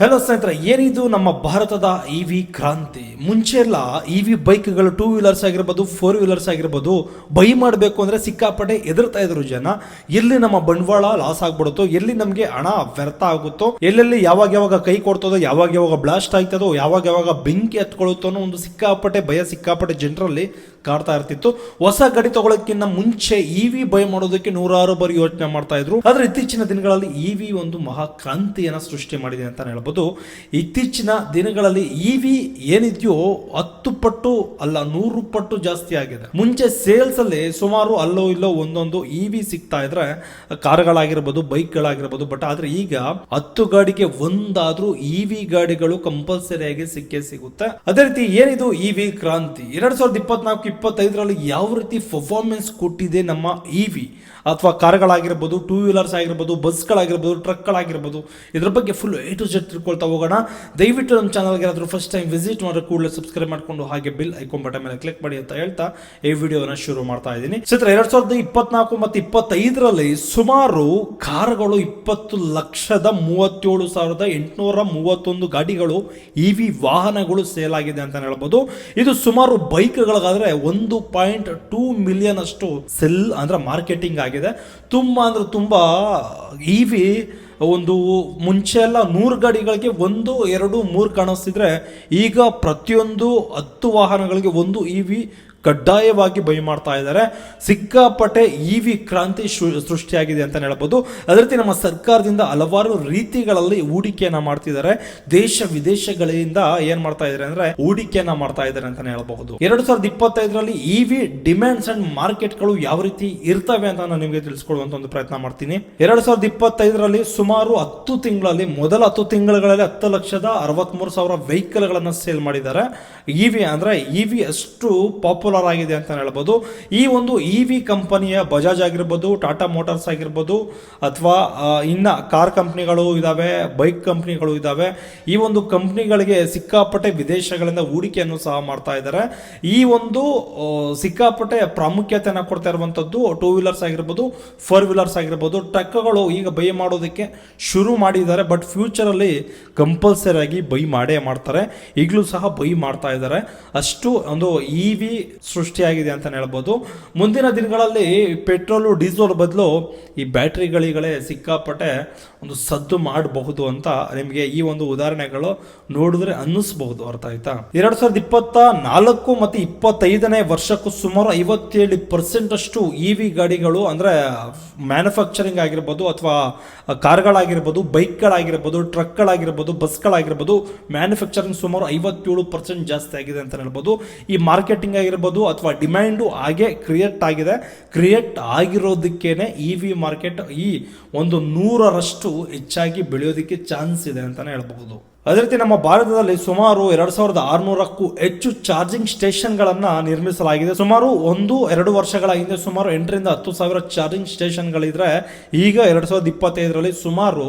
Hello ಸ್ನೇಹಿತರೆ, ಏನಿದು ನಮ್ಮ ಭಾರತದ ಇ ವಿ ಕ್ರಾಂತಿ? ಮುಂಚೆ ಎಲ್ಲ ಇ ವಿ ಬೈಕ್ಗಳು ಟೂ ವೀಲರ್ಸ್ ಆಗಿರ್ಬೋದು ಫೋರ್ ವೀಲರ್ಸ್ ಆಗಿರ್ಬೋದು, ಬೈ ಮಾಡಬೇಕು ಅಂದರೆ ಸಿಕ್ಕಾಪಟ್ಟೆ ಎದುರ್ತಾ ಇದ್ರು ಜನ. ಎಲ್ಲಿ ನಮ್ಮ ಬಂಡವಾಳ ಲಾಸ್ ಆಗ್ಬಿಡುತ್ತೋ, ಎಲ್ಲಿ ನಮಗೆ ಹಣ ವ್ಯರ್ಥ ಆಗುತ್ತೋ, ಎಲ್ಲೆಲ್ಲಿ ಯಾವಾಗ ಯಾವಾಗ ಕೈ ಕೊಡ್ತದೋ, ಯಾವಾಗ ಯಾವಾಗ ಬ್ಲಾಸ್ಟ್ ಆಗ್ತದೋ, ಯಾವಾಗ ಯಾವಾಗ ಬೆಂಕಿ ಹತ್ಕೊಳ್ಳುತ್ತೋ ಒಂದು ಸಿಕ್ಕಾಪಟ್ಟೆ ಭಯ, ಸಿಕ್ಕಾಪಟ್ಟೆ ಜನರಲ್ಲಿ ಕಾಡ್ತಾ ಇರ್ತಿತ್ತು. ಹೊಸ ಗಾಡಿ ತಗೊಳ್ಳೋಕ್ಕಿಂತ ಮುಂಚೆ ಇವಿ ವಿ ಬೈ ಮಾಡೋದಕ್ಕೆ ನೂರಾರು ಬಾರಿ ಯೋಚನೆ ಮಾಡ್ತಾ ಇದ್ರು. ಆದ್ರೆ ಇತ್ತೀಚಿನ ದಿನಗಳಲ್ಲಿ ಇವಿ ಒಂದು ಮಹಾ ಕ್ರಾಂತಿಯನ್ನ ಸೃಷ್ಟಿ ಮಾಡಿದೆ ಅಂತ ಹೇಳ್ಬೋದು. ಇತ್ತೀಚಿನ ದಿನಗಳಲ್ಲಿ ಇವಿ ವಿ ಏನಿದೆಯೋ ಹತ್ತು ಪಟ್ಟು ಅಲ್ಲ ನೂರು ಪಟ್ಟು ಜಾಸ್ತಿ ಆಗಿದೆ. ಮುಂಚೆ ಸೇಲ್ಸ್ ಅಲ್ಲಿ ಸುಮಾರು ಅಲ್ಲೋ ಇಲ್ಲೋ ಒಂದೊಂದು ಇವಿ ಸಿಗ್ತಾ ಇದ್ರೆ ಕಾರ್ಗಳಾಗಿರ್ಬೋದು, ಬೈಕ್ಗಳಾಗಿರ್ಬೋದು ಬಟ್ ಆದ್ರೆ ಈಗ ಹತ್ತು ಗಾಡಿಗೆ ಒಂದಾದ್ರೂ ಇವಿ ಗಾಡಿಗಳು ಕಂಪಲ್ಸರಿ ಆಗಿ ಸಿಕ್ಕೇ ಸಿಗುತ್ತೆ. ಅದೇ ರೀತಿ ಏನಿದು ಇವಿ ಕ್ರಾಂತಿ? ಎರಡ್ ಸಾವಿರದ ಇಪ್ಪತ್ನಾಲ್ಕು ಇಪ್ಪತ್ತೈದರಲ್ಲಿ ಯಾವ ರೀತಿ ಪರ್ಫಾರ್ಮೆನ್ಸ್ ಕೊಟ್ಟಿದೆ ನಮ್ಮ ಇ ವಿ ಅಥವಾ ಕಾರ್ಗಳಾಗಿರ್ಬೋದು ಟೂ ವೀಲರ್ಸ್ ಆಗಿರ್ಬೋದು ಬಸ್ಗಳಾಗಿರ್ಬೋದು ಟ್ರಕ್ಗಳಾಗಿರ್ಬೋದು ಇದ್ರ ಬಗ್ಗೆ ಫುಲ್ ಎ ಟು ಜೆಡ್ ತಿಳ್ಕೊಳ್ತಾ ಹೋಗೋಣ. ದಯವಿಟ್ಟು ನಮ್ಮ ಚಾನಲ್ಗೆ ಏನಾದರೂ ಫಸ್ಟ್ ಟೈಮ್ ವಿಸಿಟ್ ಮಾಡೋ ಕೂಡಲೇ ಸಬ್ಸ್ಕ್ರೈಬ್ ಮಾಡ್ಕೊಂಡು ಹಾಗೆ ಬಿಲ್ ಐಕಾನ್ ಬಟನ್ ಮೇಲೆ ಕ್ಲಿಕ್ ಮಾಡಿ ಅಂತ ಹೇಳ್ತಾ ಈ ವಿಡಿಯೋನ ಶುರು ಮಾಡ್ತಾ ಇದ್ದೀನಿ. ಚಿತ್ರ ಎರಡು ಸಾವಿರದ ಇಪ್ಪತ್ನಾಲ್ಕು ಮತ್ತು ಇಪ್ಪತ್ತೈದರಲ್ಲಿ ಸುಮಾರು ಕಾರ್ಗಳು ಇಪ್ಪತ್ತು ಲಕ್ಷದ ಮೂವತ್ತೇಳು ಸಾವಿರದ ಎಂಟುನೂರ ಮೂವತ್ತೊಂದು ಗಾಡಿಗಳು ಇ ವಿ ವಾಹನಗಳು ಸೇಲ್ ಆಗಿದೆ ಅಂತ ಹೇಳ್ಬೋದು. ಇದು ಸುಮಾರು ಬೈಕ್ಗಳಿಗಾದ್ರೆ ಒಂದು ಪಾಯಿಂಟ್ ಟೂ ಮಿಲಿಯನ್ ಅಷ್ಟು ಸೆಲ್ ಅಂದ್ರೆ ಮಾರ್ಕೆಟಿಂಗ್ ಆಗಿದೆ. ತುಂಬಾ ಅಂದ್ರೆ ತುಂಬಾ ಇ ವಿ ಒಂದು ಮುಂಚೆ ಎಲ್ಲ ನೂರು ಗಾಡಿಗಳಿಗೆ ಒಂದು, ಎರಡು, ಮೂರು ಕಾಣಿಸ್ತಿದ್ರೆ ಈಗ ಪ್ರತಿಯೊಂದು ಹತ್ತು ವಾಹನಗಳಿಗೆ ಒಂದು ಇ ವಿ ಕಡ್ಡಾಯವಾಗಿ ಬೈ ಮಾಡ್ತಾ ಇದ್ದಾರೆ. ಸಿಕ್ಕಾಪಟ್ಟೆ ಇ ವಿ ಕ್ರಾಂತಿ ಸೃಷ್ಟಿಯಾಗಿದೆ ಅಂತ ಹೇಳ್ಬೋದು. ಅದೇ ರೀತಿ ನಮ್ಮ ಸರ್ಕಾರದಿಂದ ಹಲವಾರು ರೀತಿಗಳಲ್ಲಿ ಹೂಡಿಕೆಯನ್ನ ಮಾಡ್ತಿದ್ದಾರೆ. ದೇಶ ವಿದೇಶಗಳಿಂದ ಏನ್ ಮಾಡ್ತಾ ಇದ್ದಾರೆ ಅಂದ್ರೆ ಹೂಡಿಕೆಯನ್ನ ಮಾಡ್ತಾ ಇದ್ದಾರೆ ಅಂತ ಹೇಳಬಹುದು. ಎರಡು ಸಾವಿರದ ಇಪ್ಪತ್ತೈದರಲ್ಲಿ ಇ ವಿ ಡಿಮ್ಯಾಂಡ್ಸ್ ಅಂಡ್ ಮಾರ್ಕೆಟ್ಗಳು ಯಾವ ರೀತಿ ಇರ್ತವೆ ಅಂತ ನಾನು ನಿಮಗೆ ತಿಳಿಸ್ಕೊಡುವಂತ ಒಂದು ಪ್ರಯತ್ನ ಮಾಡ್ತೀನಿ. ಎರಡು ಸಾವಿರದ ಇಪ್ಪತ್ತೈದರಲ್ಲಿ ಸುಮಾರು ಹತ್ತು ತಿಂಗಳಲ್ಲಿ, ಮೊದಲ ಹತ್ತು ತಿಂಗಳುಗಳಲ್ಲಿ ಹತ್ತು ಲಕ್ಷದ ಅರವತ್ಮೂರು ಸಾವಿರ ವೆಹಿಕಲ್ ಗಳನ್ನ ಸೇಲ್ ಮಾಡಿದ್ದಾರೆ. ಇ ವಿ ಅಂದ್ರೆ ಇ ವಿ ಅಷ್ಟು ಪಾಪ್ಯುಲರ್ ಆಗಿದೆ ಅಂತ ಹೇಳ್ಬೋದು. ಈ ಒಂದು ಇ ವಿ ಕಂಪನಿಯ ಬಜಾಜ್ ಆಗಿರ್ಬೋದು, ಟಾಟಾ ಮೋಟಾರ್ಸ್ ಆಗಿರ್ಬೋದು, ಅಥವಾ ಇನ್ನ ಕಾರ್ ಕಂಪ್ನಿಗಳು ಇದಾವೆ, ಬೈಕ್ ಕಂಪ್ನಿಗಳು ಇದ್ದಾವೆ ಈ ಒಂದು ಕಂಪ್ನಿಗಳಿಗೆ ಸಿಕ್ಕಾಪಟ್ಟೆ ವಿದೇಶಗಳಿಂದ ಹೂಡಿಕೆಯನ್ನು ಸಹ ಮಾಡ್ತಾ ಇದ್ದಾರೆ. ಈ ಒಂದು ಸಿಕ್ಕಾಪಟ್ಟೆ ಪ್ರಾಮುಖ್ಯತೆಯನ್ನು ಕೊಡ್ತಾ ಇರುವಂತದ್ದು ಟೂ ವೀಲರ್ಸ್ ಆಗಿರ್ಬೋದು, ಫೋರ್ ವೀಲರ್ಸ್ ಆಗಿರ್ಬೋದು. ಟ್ರಕ್ಗಳು ಈಗ ಬೈ ಮಾಡೋದಕ್ಕೆ ಶುರು ಮಾಡಿದ್ದಾರೆ, ಬಟ್ ಫ್ಯೂಚರಲ್ಲಿ ಕಂಪಲ್ಸರಿ ಆಗಿ ಬೈ ಮಾಡೇ ಮಾಡ್ತಾರೆ. ಈಗಲೂ ಸಹ ಬೈ ಮಾಡ್ತಾ ಇದ್ದಾರೆ. ಅಷ್ಟು ಒಂದು ಇ ವಿ ಸೃಷ್ಟಿಯಾಗಿದೆ ಅಂತ ಹೇಳ್ಬೋದು. ಮುಂದಿನ ದಿನಗಳಲ್ಲಿ ಪೆಟ್ರೋಲು, ಡೀಸೆಲ್ ಬದಲು ಈ ಬ್ಯಾಟ್ರಿಗಳಿಗಳೇ ಸಿಕ್ಕಾಪಟ್ಟೆ ಒಂದು ಸದ್ದು ಮಾಡಬಹುದು ಅಂತ ನಿಮಗೆ ಈ ಒಂದು ಉದಾಹರಣೆಗಳು ನೋಡಿದ್ರೆ ಅನ್ನಿಸ್ಬಹುದು, ಅರ್ಥ ಆಯ್ತಾ? ಎರಡ್ ಸಾವಿರದ ಇಪ್ಪತ್ತ ನಾಲ್ಕು ಮತ್ತು ಇಪ್ಪತ್ತೈದನೇ ವರ್ಷಕ್ಕೂ ಸುಮಾರು ಐವತ್ತೇಳು ಪರ್ಸೆಂಟ್ ಅಷ್ಟು ಇ ವಿ ಗಾಡಿಗಳು ಅಂದ್ರೆ ಮ್ಯಾನುಫ್ಯಾಕ್ಚರಿಂಗ್ ಆಗಿರ್ಬೋದು ಅಥವಾ ಕಾರ್ಗಳಾಗಿರ್ಬೋದು, ಬೈಕ್ಗಳಾಗಿರ್ಬೋದು, ಟ್ರಕ್ಗಳಾಗಿರ್ಬೋದು ಬಸ್ಗಳಾಗಿರ್ಬೋದು ಮ್ಯಾನುಫ್ಯಾಕ್ಚರಿಂಗ್ ಸುಮಾರು ಐವತ್ತೇಳು ಪರ್ಸೆಂಟ್ ಜಾಸ್ತಿ ಆಗಿದೆ ಅಂತ ಹೇಳ್ಬೋದು. ಈ ಮಾರ್ಕೆಟಿಂಗ್ ಆಗಿರ್ಬೋದು ಅಥವಾ ಡಿಮ್ಯಾಂಡು ಹಾಗೆ ಕ್ರಿಯೇಟ್ ಆಗಿದೆ. ಕ್ರಿಯೇಟ್ ಆಗಿರೋದಕ್ಕೇ ಇ ವಿ ಮಾರ್ಕೆಟ್ ಈ ಒಂದು ನೂರರಷ್ಟು ಹೆಚ್ಚಾಗಿ ಬೆಳೆಯೋದಕ್ಕೆ ಚಾನ್ಸ್ ಇದೆ ಅಂತಲೇ ಹೇಳ್ಬಹುದು. ಅದೇ ರೀತಿ ನಮ್ಮ ಭಾರತದಲ್ಲಿ ಸುಮಾರು ಎರಡು ಸಾವಿರದ ಆರುನೂರಕ್ಕೂ ಹೆಚ್ಚು ಚಾರ್ಜಿಂಗ್ ಸ್ಟೇಷನ್ಗಳನ್ನು ನಿರ್ಮಿಸಲಾಗಿದೆ. ಸುಮಾರು ಒಂದು, ಎರಡು ವರ್ಷಗಳ ಹಿಂದೆ ಸುಮಾರು ಎಂಟರಿಂದ ಹತ್ತು ಸಾವಿರ ಚಾರ್ಜಿಂಗ್ ಸ್ಟೇಷನ್ಗಳಿದ್ರೆ ಈಗ ಎರಡು ಸಾವಿರದ ಇಪ್ಪತ್ತೈದರಲ್ಲಿ ಸುಮಾರು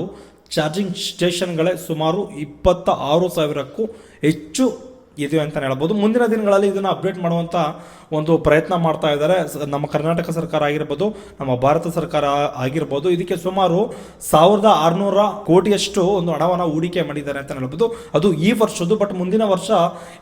ಚಾರ್ಜಿಂಗ್ ಸ್ಟೇಷನ್ಗಳೇ ಸುಮಾರು ಇಪ್ಪತ್ತ ಆರು ಸಾವಿರಕ್ಕೂ ಹೆಚ್ಚು ಇದೆ ಅಂತಲೇ ಹೇಳ್ಬೋದು. ಮುಂದಿನ ದಿನಗಳಲ್ಲಿ ಇದನ್ನು ಅಪ್ಡೇಟ್ ಮಾಡುವಂತ ಒಂದು ಪ್ರಯತ್ನ ಮಾಡ್ತಾ ಇದ್ದಾರೆ. ನಮ್ಮ ಕರ್ನಾಟಕ ಸರ್ಕಾರ ಆಗಿರ್ಬೋದು, ನಮ್ಮ ಭಾರತ ಸರ್ಕಾರ ಆಗಿರ್ಬೋದು, ಇದಕ್ಕೆ ಸುಮಾರು ಸಾವಿರದ ಆರುನೂರ ಕೋಟಿಯಷ್ಟು ಒಂದು ಹಣವನ್ನು ಹೂಡಿಕೆ ಮಾಡಿದ್ದಾರೆ ಅಂತ ಹೇಳ್ಬೋದು. ಅದು ಈ ವರ್ಷದ್ದು ಬಟ್ ಮುಂದಿನ ವರ್ಷ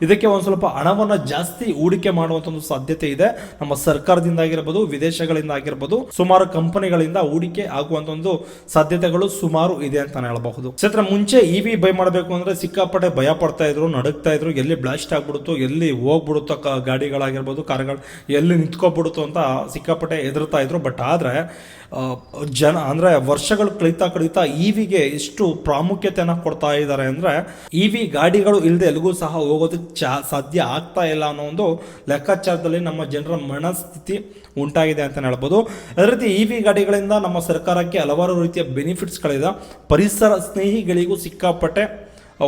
ಇದಕ್ಕೆ ಒಂದು ಸ್ವಲ್ಪ ಹಣವನ್ನು ಜಾಸ್ತಿ ಹೂಡಿಕೆ ಮಾಡುವಂತ ಒಂದು ಸಾಧ್ಯತೆ ಇದೆ. ನಮ್ಮ ಸರ್ಕಾರದಿಂದ ಆಗಿರ್ಬೋದು, ವಿದೇಶಗಳಿಂದ ಆಗಿರ್ಬೋದು, ಸುಮಾರು ಕಂಪನಿಗಳಿಂದ ಹೂಡಿಕೆ ಆಗುವಂತ ಒಂದು ಸಾಧ್ಯತೆಗಳು ಸುಮಾರು ಇದೆ ಅಂತ ಹೇಳಬಹುದು. ಚಿತ್ರ ಮುಂಚೆ ಇ ವಿ ಬೈ ಮಾಡಬೇಕು ಅಂದ್ರೆ ಸಿಕ್ಕಾಪಟ್ಟೆ ಭಯ ಪಡ್ತಾ ಇದ್ರು, ನಡುಗ್ತಾ ಇದ್ರು, ಎಲ್ಲಿ ಬ್ಲಾಸ್ಟ್ ಆಗ್ಬಿಡುತ್ತೋ, ಎಲ್ಲಿ ಹೋಗ್ಬಿಡುತ್ತೋ ಗಾಡಿಗಳಾಗಿರ್ಬೋದು ಗಾಡಿಗಳಾಗಿರ್ಬೋದು ಕಾರ್ಗಳು ಎಲ್ಲಿ ನಿಂತ್ಕೊಬಿಡುತ್ತೋ ಅಂತ ಸಿಕ್ಕಾಪಟ್ಟೆ ಎದುರ್ತಾ ಇದ್ರು. ಬಟ್ ಆದರೆ ಜನ, ಅಂದರೆ ವರ್ಷಗಳು ಕಳೀತಾ ಕಳೀತಾ ಇ ವಿಗೆ ಎಷ್ಟು ಪ್ರಾಮುಖ್ಯತೆಯನ್ನು ಕೊಡ್ತಾ ಇದ್ದಾರೆ ಅಂದರೆ ಇ ವಿ ಗಾಡಿಗಳು ಇಲ್ಲದೆ ಎಲ್ಲಿಗೂ ಸಹ ಹೋಗೋದಕ್ಕೆ ಚಾ, ಸಾಧ್ಯ ಆಗ್ತಾ ಇಲ್ಲ ಅನ್ನೋ ಒಂದು ಲೆಕ್ಕಾಚಾರದಲ್ಲಿ ನಮ್ಮ ಜನರ ಮನಸ್ಥಿತಿ ಉಂಟಾಗಿದೆ ಅಂತ ಹೇಳ್ಬೋದು. ಅದೇ ರೀತಿ ಇ ವಿ ಗಾಡಿಗಳಿಂದ ನಮ್ಮ ಸರ್ಕಾರಕ್ಕೆ ಹಲವಾರು ರೀತಿಯ ಬೆನಿಫಿಟ್ಸ್ಗಳಿದೆ ಪರಿಸರ ಸ್ನೇಹಿಗಳಿಗೂ ಸಿಕ್ಕಾಪಟ್ಟೆ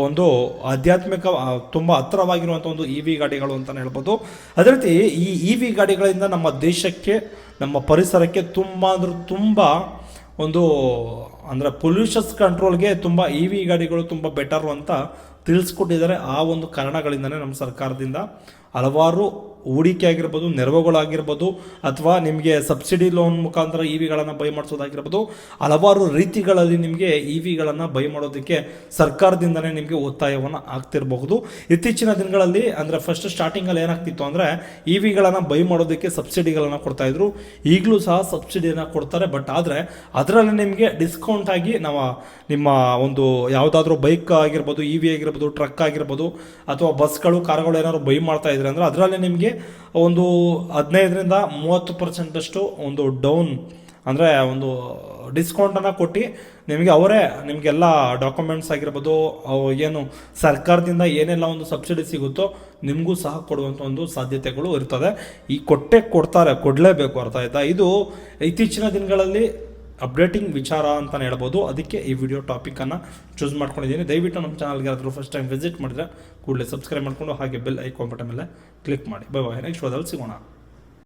ಒಂದು ಆಧ್ಯಾತ್ಮಿಕ ತುಂಬ ಹತ್ತಿರವಾಗಿರುವಂಥ ಒಂದು ಇ ವಿ ಗಾಡಿಗಳು ಅಂತಲೇ ಹೇಳ್ಬೋದು. ಅದೇ ರೀತಿ ಈ ಇ ವಿ ಗಾಡಿಗಳಿಂದ ನಮ್ಮ ದೇಶಕ್ಕೆ, ನಮ್ಮ ಪರಿಸರಕ್ಕೆ ತುಂಬ ಅಂದ್ರೆ ತುಂಬ ಒಂದು, ಅಂದರೆ ಪೊಲ್ಯೂಷನ್ಸ್ ಕಂಟ್ರೋಲ್ಗೆ ತುಂಬ ಇ ವಿ ಗಾಡಿಗಳು ತುಂಬ ಬೆಟರು ಅಂತ ತಿಳಿಸ್ಕೊಟ್ಟಿದ್ದಾರೆ ಆ ಒಂದು ಕಾರಣಗಳಿಂದನೇ ನಮ್ಮ ಸರ್ಕಾರದಿಂದ. ಹಲವಾರು ಹೂಡಿಕೆ ಆಗಿರ್ಬೋದು ನೆರವುಗಳಾಗಿರ್ಬೋದು, ಅಥವಾ ನಿಮಗೆ ಸಬ್ಸಿಡಿ ಲೋನ್ ಮುಖಾಂತರ ಇ ವಿಗಳನ್ನು ಬೈ ಮಾಡಿಸೋದಾಗಿರ್ಬೋದು, ಹಲವಾರು ರೀತಿಗಳಲ್ಲಿ ನಿಮಗೆ ಇ ವಿಗಳನ್ನು ಬೈ ಮಾಡೋದಕ್ಕೆ ಸರ್ಕಾರದಿಂದನೇ ನಿಮಗೆ ಒತ್ತಾಯವನ್ನು ಆಗ್ತಿರಬಹುದು. ಇತ್ತೀಚಿನ ದಿನಗಳಲ್ಲಿ, ಅಂದರೆ ಫಸ್ಟ್ ಸ್ಟಾರ್ಟಿಂಗಲ್ಲಿ ಏನಾಗ್ತಿತ್ತು ಅಂದರೆ, ಇ ವಿಗಳನ್ನು ಬೈ ಮಾಡೋದಕ್ಕೆ ಸಬ್ಸಿಡಿಗಳನ್ನು ಕೊಡ್ತಾಯಿದ್ರು ಈಗಲೂ ಸಹ ಸಬ್ಸಿಡಿಯನ್ನು ಕೊಡ್ತಾರೆ ಬಟ್ ಆದರೆ ಅದರಲ್ಲಿ ನಿಮಗೆ ಡಿಸ್ಕೌಂಟ್ ಆಗಿ ನಾವು ನಿಮ್ಮ ಒಂದು ಯಾವುದಾದ್ರೂ ಬೈಕ್ ಆಗಿರ್ಬೋದು, ಇ ವಿ ಆಗಿರ್ಬೋದು ಟ್ರಕ್ ಆಗಿರ್ಬೋದು, ಅಥವಾ ಬಸ್ಗಳು ಕಾರ್ಗಳು ಏನಾದ್ರು ಬೈ ಮಾಡ್ತಾ ಇದ್ರೆ ಅಂದರೆ ಅದರಲ್ಲಿ ನಿಮಗೆ ಒಂದು ಹದಿನೈದರಿಂದ ಮೂವತ್ತು ಪರ್ಸೆಂಟಷ್ಟು ಒಂದು ಡೌನ್ ಅಂದರೆ ಒಂದು ಡಿಸ್ಕೌಂಟನ್ನು ಕೊಟ್ಟು ನಿಮಗೆ ಅವರೇ ನಿಮಗೆಲ್ಲ ಡಾಕ್ಯುಮೆಂಟ್ಸ್ ಆಗಿರ್ಬೋದು ಏನು ಸರ್ಕಾರದಿಂದ ಏನೆಲ್ಲ ಒಂದು ಸಬ್ಸಿಡಿ ಸಿಗುತ್ತೋ ನಿಮಗೂ ಸಹ ಕೊಡುವಂಥ ಒಂದು ಸಾಧ್ಯತೆಗಳು ಇರ್ತದೆ. ಈ ಕೊಟ್ಟೆ ಕೊಡ್ತಾರೆ, ಕೊಡಲೇಬೇಕು ಅರ್ಥ ಆಯ್ತಾ? ಇದು ಇತ್ತೀಚಿನ ದಿನಗಳಲ್ಲಿ ಅಪ್ಡೇಟಿಂಗ್ ವಿಚಾರ ಅಂತಲೇ ಹೇಳ್ಬೋದು. ಅದಕ್ಕೆ ಈ ವಿಡಿಯೋ ಟಾಪಿಕನ್ನು ಚೂಸ್ ಮಾಡ್ಕೊಂಡಿದ್ದೀನಿ. ದಯವಿಟ್ಟು ನಮ್ಮ ಚಾನಲ್ಗೆ ಯಾರಾದರೂ ಫಸ್ಟ್ ಟೈಮ್ ವಿಸಿಟ್ ಮಾಡಿದ್ರೆ ಕೂಡಲೇ ಸಬ್ಸ್ಕ್ರೈಬ್ ಮಾಡಿಕೊಂಡು ಹಾಗೆ ಬೆಲ್ ಐಕಾನ್ ಬಟನ್ ಮೇಲೆ ಕ್ಲಿಕ್ ಮಾಡಿ. ಬೈ ಬಾಯ್ ನೆಕ್ಸ್ಟ್ ಹೋದಲ್ಲಿ ಸಿಗೋಣ.